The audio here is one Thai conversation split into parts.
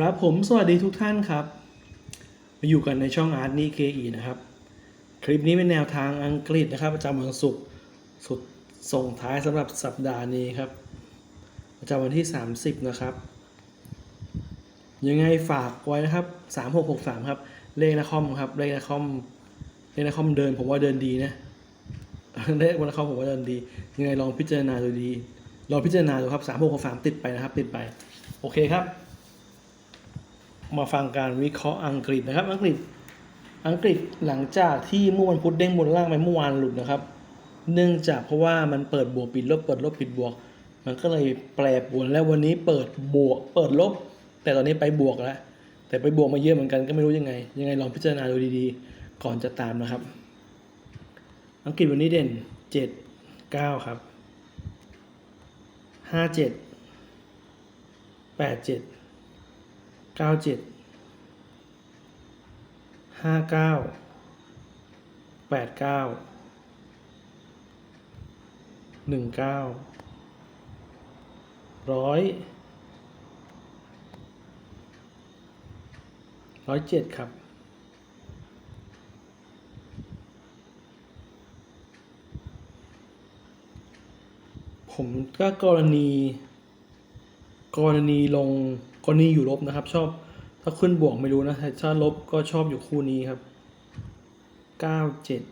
ครับผมสวัสดีทุกท่านครับ มาอยู่กันในช่องอาร์ตนี่เคอีนะครับ คลิปนี้เป็นแนวทางอังกฤษนะครับ ประจำวันศุกร์สุดส่งท้ายสำหรับสัปดาห์นี้ครับ ประจำวันที่ 30 นะครับ ยังไงฝากไว้นะครับ 3663 ครับ เลขนะคอมครับ เลขนะคอมเลขนะคอมเดินผมว่าเดินดีนะเลขนะคอมผมว่าเดินดี ยังไงลองพิจารณาดูดี ลองพิจารณาดูครับ3663 ติดไปนะครับ ติดไป โอเคครับ มาฟังการวิเคราะห์อังกฤษนะครับ อังกฤษอังกฤษหลังจากที่เมื่อวันพุธเด้งบนล่างไปเมื่อวานหลุดนะครับ เนื่องจากเพราะว่ามันเปิดบวกปิดลบเปิดลบปิดบวก มันก็เลยแปรปรวนแล้ววันนี้เปิดบวก เปิดลบ แต่ตอนนี้ไปบวกแล้วแต่ไปบวกมาเยอะเหมือนกันก็ไม่รู้ยังไง ยังไงลองพิจารณาดูดีๆ ก่อนจะตามนะครับ อังกฤษวันนี้เด่นเจ็ดเก้าครับห้าเจ็ดแปด เก้าเจ็ดห้าเก้าแปดเก้าหนึ่งเก้าร้อยร้อยเจ็ดครับ ผมก็กรณี กรณีลงกรณีอยู่ลบนะครับ ชอบถ้าขึ้นบวกไม่รู้นะแต่ถ้าลบก็ชอบอยู่คู่นี้ครับเก้าเจ็ด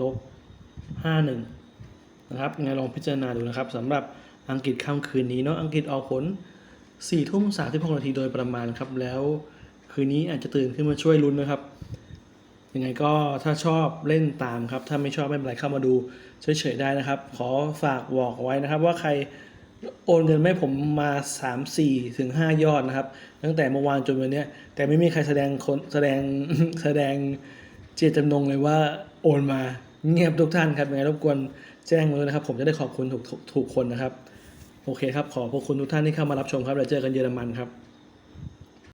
ลบห้าหนึ่งนะครับยังไงลองพิจารณาดูนะครับสำหรับอังกฤษค่ำคืนนี้เนาะอังกฤษออกผลสี่ทุ่มสามสิบหกนาทีโดยประมาณครับ แล้วคืนนี้อาจจะตื่นขึ้นมาช่วยลุ้นนะครับยังไงก็ถ้าชอบเล่นตามครับ ถ้าไม่ชอบไม่เป็นไรเข้ามาดูเฉยๆได้นะครับ ขอฝากบอกไว้นะครับว่าใคร โอนเงินไม่ผมมา 3 4ถึง5ยอดนะครับ ตั้งแต่เมื่อวานจนวันนี้แต่ไม่มีใครแสดงคนแสดงแสดงเจตจำนงเลยว่าโอนมาเงียบทุกท่านครับยังไงรบกวนแจ้งมาเลยนะครับ ผมจะได้ขอบคุณถูกถูกคนนะครับ โอเคครับ ขอบพระคุณทุกท่านที่เข้ามารับชมครับแล้วเจอกันเยอรมันครับ